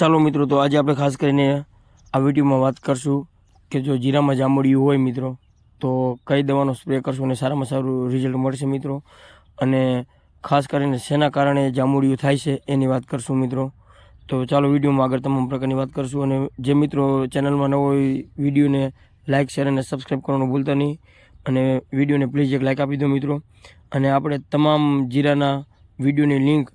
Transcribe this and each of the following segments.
ચાલો મિત્રો, તો આજે આપણે ખાસ કરીને આ વિડીયોમાં વાત કરશું કે જો જીરામાં જાંબુડિયું હોય મિત્રો, તો કઈ દવાનો સ્પ્રે કરશું અને સારામાં સારું રિઝલ્ટ મળશે મિત્રો? અને ખાસ કરીને શેના કારણે જાંબુડિયું થાય છે એની વાત કરશું મિત્રો. તો ચાલો વિડીયોમાં આગળ તમામ પ્રકારની વાત કરશું અને જે મિત્રો ચેનલમાં નવો હોય, વિડીયોને લાઇક શેર અને સબસ્ક્રાઈબ કરવાનું ભૂલતા નહીં. અને વિડીયોને પ્લીઝ એક લાઇક આપી દો મિત્રો. અને આપણે તમામ જીરાના વિડીયોની લિંક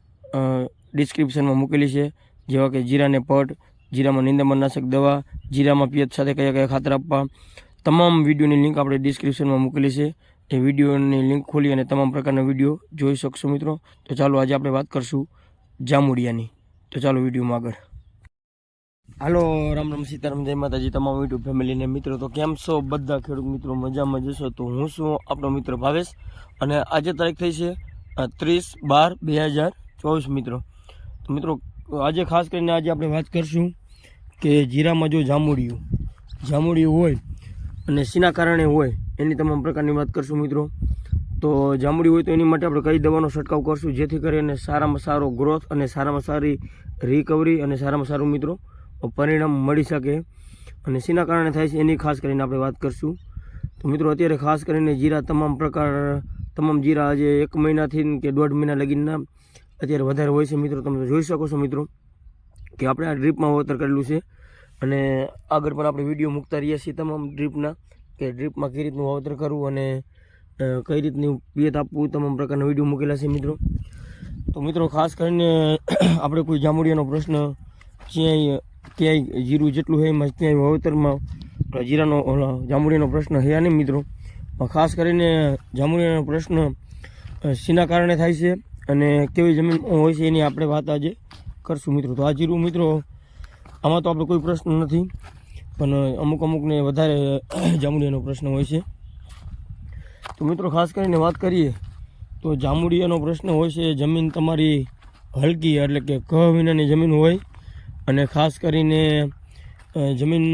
ડિસ્ક્રિપ્શનમાં મૂકેલી છે. જેવા કે જીરાને પટ, જીરામાં નિંદામણનાશક દવા, જીરામાં પિયત સાથે કયા કયા ખાતર આપવા, તમામ વિડીયોની લિંક આપણે ડિસ્ક્રિપ્શનમાં મૂકેલી છે. એ વિડીયોની લિંક ખોલી અને તમામ પ્રકારના વીડિયો જોઈ શકશો મિત્રો. તો ચાલો આજે આપણે વાત કરશું જામુડિયાની તો ચાલો વિડીયોમાં આગળ. હાલો, રામ રામ સીતારામ, જય માતાજી, તમામ યુટ્યુબ ફેમિલીને મિત્રો. તો કેમ છો બધા ખેડૂત મિત્રો? મજામાં જશો તો હું છું આપણો મિત્ર ભાવેશ. અને આજે તારીખ થઈ છે ત્રીસ બાર બે હજાર ચોવીસ મિત્રો. મિત્રો આજે ખાસ કરીને આજે આપણે વાત કરશું કે જીરામાં જો જાંબુડિયું જાંબુડિયું હોય અને શીના કારણે હોય, એની તમામ પ્રકારની વાત કરશું મિત્રો. તો જાંબુડી હોય તો એની માટે આપણે કઈ દવાનો છંટકાવ કરશું, જેથી કરીને સારામાં સારો ગ્રોથ અને સારામાં સારી રિકવરી અને સારામાં સારું મિત્રો, પરિણામ મળી શકે. અને શીના કારણે થાય છે એની ખાસ કરીને આપણે વાત કરશું. તો મિત્રો, અત્યારે ખાસ કરીને જીરા તમામ પ્રકાર, તમામ જીરા આજે એક મહિનાથી કે દોઢ મહિના લગીના અત્યારે વધારે હોય છે મિત્રો, તમે જોઈ શકો છો મિત્રો, કે આપણે આ ડ્રીપમાં વાવતર કરેલું છે. અને આગળ પણ આપણે વીડિયો મૂકતા રહીએ છીએ તમામ ડ્રીપના કે ડ્રીપમાં કઈ રીતનું વાવતર કરવું અને કઈ રીતનું પિયત આપવું તમામ પ્રકારના વીડિયો મૂકેલા છે મિત્રો. તો મિત્રો, ખાસ કરીને આપણે કોઈ જાંબુડિયાનો પ્રશ્ન ક્યાંય ક્યાંય જીરું જેટલું હોય એમાં ક્યાંય વાવતરમાં જીરાનો જાંબુડિયાનો પ્રશ્ન હયા નહીં મિત્રો? ખાસ કરીને જાંબુડિયાનો પ્રશ્ન શીના કારણે થાય છે. અને કેવી જમીન હોય છે એની આપણે વાત આજે કરશું મિત્રો. તો આ મિત્રો, આમાં તો આપણે કોઈ પ્રશ્ન નથી, પણ અમુક અમુકને વધારે જામુડિયાનો પ્રશ્ન હોય છે. તો મિત્રો, ખાસ કરીને વાત કરીએ તો જામુડિયાનો પ્રશ્ન હોય છે, જમીન તમારી હલકી એટલે કે ઘ વિનાની જમીન હોય અને ખાસ કરીને જમીન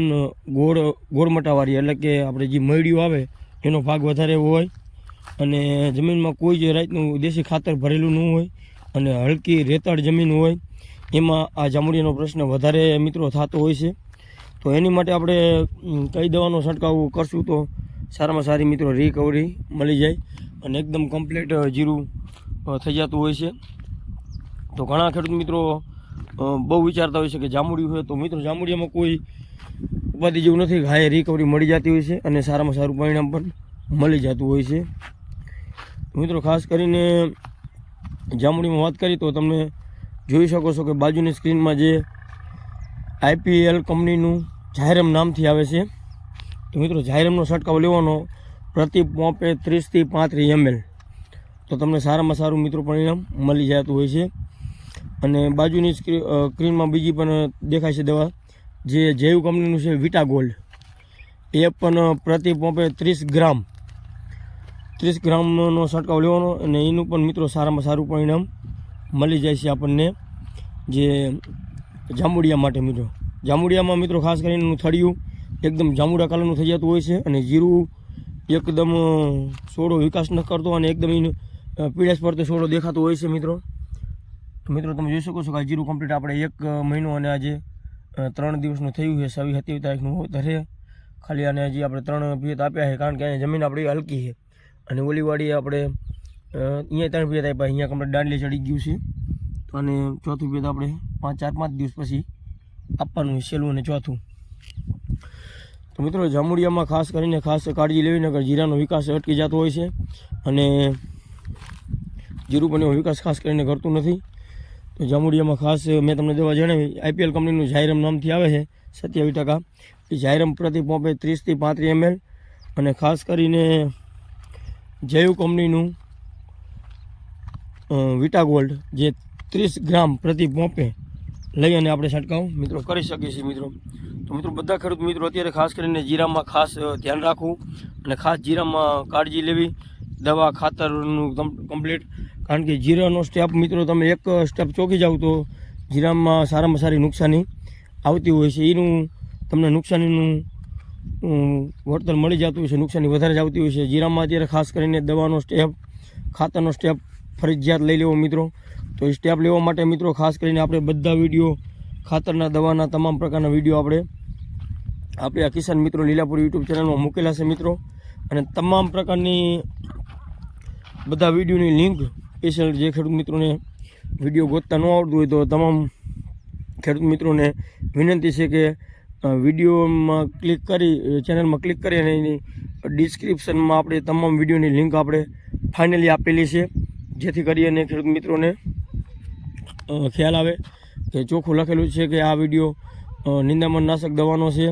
ગોળ, ગોળમટાવાળી એટલે કે આપણે જે મયડિયું આવે એનો ભાગ વધારે હોય. અને જમીનમાં કોઈ જ રાતનું દેશી ખાતર ભરેલું ન હોય અને હલકી રેતાળ જમીન હોય, એમાં આ જાંબુડિયાનો પ્રશ્ન વધારે મિત્રો થતો હોય છે. તો એની માટે આપણે કઈ દવાનો છંટકાવ કરશું તો સારામાં સારી મિત્રો રિકવરી મળી જાય અને એકદમ કમ્પ્લીટ જીરું થઈ જતું હોય છે. તો ઘણા ખેડૂત મિત્રો બહુ વિચારતા હોય છે કે જાંબુડિયું હોય તો મિત્રો જાંબુડિયામાં કોઈ ઉપાધિ જેવું નથી હાય રિકવરી મળી જતી હોય છે અને સારામાં સારું પરિણામ પણ મળી જતું હોય છે. મિત્રો, ખાસ કરીને જામુડીમાં વાત કરી તો તમે જોઈ શકો છો કે બાજુની સ્ક્રીનમાં જે આઈપીએલ કંપનીનું જાહેરમ નામથી આવે છે. તો મિત્રો જાહેરમનો છંટકાવ લેવાનો પ્રતિ પોંપે ત્રીસથી પાંત્રીસ એમએલ તો તમને સારામાં સારું મિત્રો પરિણામ મળી જતું હોય છે. અને બાજુની સ્ક્રી- સ્ક્રીનમાં બીજી પણ દેખાય છે દવા. જે જૈવ કંપનીનું છે વિટા ગોલ્ડ એ પણ પ્રતિ પોંપે ત્રીસ ગ્રામ. ત્રીસ ગ્રામનો છંટકાવ લેવાનો અને એનું પણ મિત્રો સારામાં સારું પરિણામ મળી જાય છે આપણને જે જાંબુડિયા માટે મિત્રો. જાંબુડિયામાં મિત્રો ખાસ કરીને થળિયું એકદમ જાંબુડા કલરનું થઈ જતું હોય છે અને જીરું એકદમ સોડો વિકાસ ન કરતો અને એકદમ એનું પીળાશ પડતો સોડો દેખાતો હોય છે મિત્રો. તો મિત્રો તમે જોઈ શકો છો કે આ જીરું કમ્પ્લીટ આપણે એક મહિનો અને આજે ત્રણ દિવસનું થયું છે. સવી સત્યાવીસ તારીખનું ધરે ખાલી અને હજી આપણે ત્રણ પિયત આપ્યા છે કારણ કે અહીંયા જમીન આપણી હલકી છે. અને ઓલીવાડી આપણે અહીંયા ત્રણ પિયત થાય અહીંયા કમ્પ્લીટ દાંડલી ચડી ગયું છે. અને ચોથું પિયત આપણે પાંચ, ચાર, પાંચ દિવસ પછી આપવાનું છે, છેલ્લું અને ચોથું. તો મિત્રો જામુડિયામાં ખાસ કરીને ખાસ કાળજી લેવી નગર જીરાનો વિકાસ અટકી જતો હોય છે. અને જીરું પણ વિકાસ ખાસ કરીને કરતું નથી. તો જામુડિયામાં ખાસ મેં તમને દવા જણાવી આઈપીએલ કંપનીનું જાયરમ નામથી આવે છે, સત્યાવીસ ટકા. એ જાયરમ પ્રતિ પોંપે ત્રીસથી પાંત્રીસ એમએલ અને ખાસ કરીને જૈવ કંપનીનું વિટા ગોલ્ડ જે ત્રીસ ગ્રામ પ્રતિ પોંપે લઈ અને આપણે છંટકાવ મિત્રો કરી શકીએ છીએ મિત્રો. તો મિત્રો બધા ખેડૂત મિત્રો અત્યારે ખાસ કરીને જીરામાં ખાસ ધ્યાન રાખવું અને ખાસ જીરામાં કાળજી લેવી. દવા ખાતરનું કમ્પ્લીટ કારણ કે જીરાનો સ્ટેપ મિત્રો તમે એક સ્ટેપ ચોકી જાઓ તો જીરામાં સારામાં સારી નુકસાની આવતી હોય છે. એનું તમને નુકસાનીનું વળતર મળી જતું હોય છે નુકસાની વધારે જ આવતી હોય છે. જીરામાં અત્યારે ખાસ કરીને દવાનો સ્ટેપ, ખાતરનો સ્ટેપ ફરજિયાત લઈ લેવો મિત્રો. તો એ સ્ટેપ લેવા માટે મિત્રો ખાસ કરીને આપણે બધા વીડિયો, ખાતરના, દવાના તમામ પ્રકારના વીડિયો આપણે આપણે આ કિસાન મિત્રો લીલાપુર યુટ્યુબ ચેનલમાં મૂકેલા છે મિત્રો. અને તમામ પ્રકારની બધા વિડીયોની લિંક સ્પેશિયલ જે ખેડૂત મિત્રોને વીડિયો ગોતતા ન આવડતું હોય તો તમામ ખેડૂત મિત્રોને વિનંતી છે કે વિડીયોમાં ક્લિક કરી ચેનલમાં ક્લિક કરી અને એની ડિસ્ક્રિપ્શનમાં આપણે તમામ વિડીયોની લિંક આપણે ફાઇનલી આપેલી છે. જેથી કરી અને ખેડૂત મિત્રોને ખ્યાલ આવે કે ચોખ્ખું લખેલું છે કે આ વીડિયો નિંદામણનાશક દવાનો છે.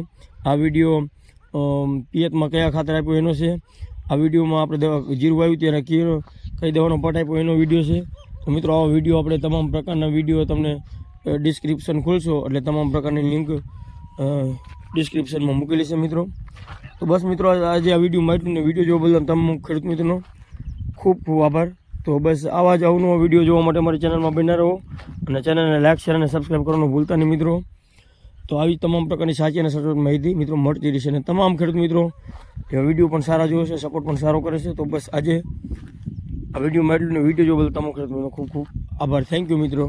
આ વીડિયો પિયતમાં કયા ખાતર આપ્યું એનો છે. આ વિડીયોમાં આપણે દવા, જીરું વાવ્યું ત્યારે કીરો કઈ દવાનો પટ આપ્યો એનો વીડિયો છે. તો મિત્રો, આવો વીડિયો આપણે તમામ પ્રકારના વીડિયો તમને ડિસ્ક્રિપ્શન ખોલશો એટલે તમામ પ્રકારની લિંક ડિસ્ક્રિપ્શનમાં મૂકેલી છે મિત્રો. તો બસ મિત્રો, આજે આ વીડિયો માહિતી ને વીડિયો જોવા બદલ તમામ ખેડૂત મિત્રોનો ખૂબ ખૂબ આભાર. તો બસ આવા જ અવનવો વીડિયો જોવા માટે અમારી ચેનલમાં બન્યા રહો અને ચેનલને લાઇક શેર અને સબસ્ક્રાઈબ કરવાનું ભૂલતા નહીં મિત્રો. તો આવી તમામ પ્રકારની સાચી અને સચોટ માહિતી મિત્રો મળતી રહેશે. અને તમામ ખેડૂત મિત્રો એ વીડિયો પણ સારા જોવે છે સપોર્ટ પણ સારો કરે છે, તો બસ આજે આ વીડિયો મળ્યું વીડિયો જોવા બદલ તમામ ખેડૂત મિત્રો ખૂબ ખૂબ આભાર. થેન્ક યુ મિત્રો.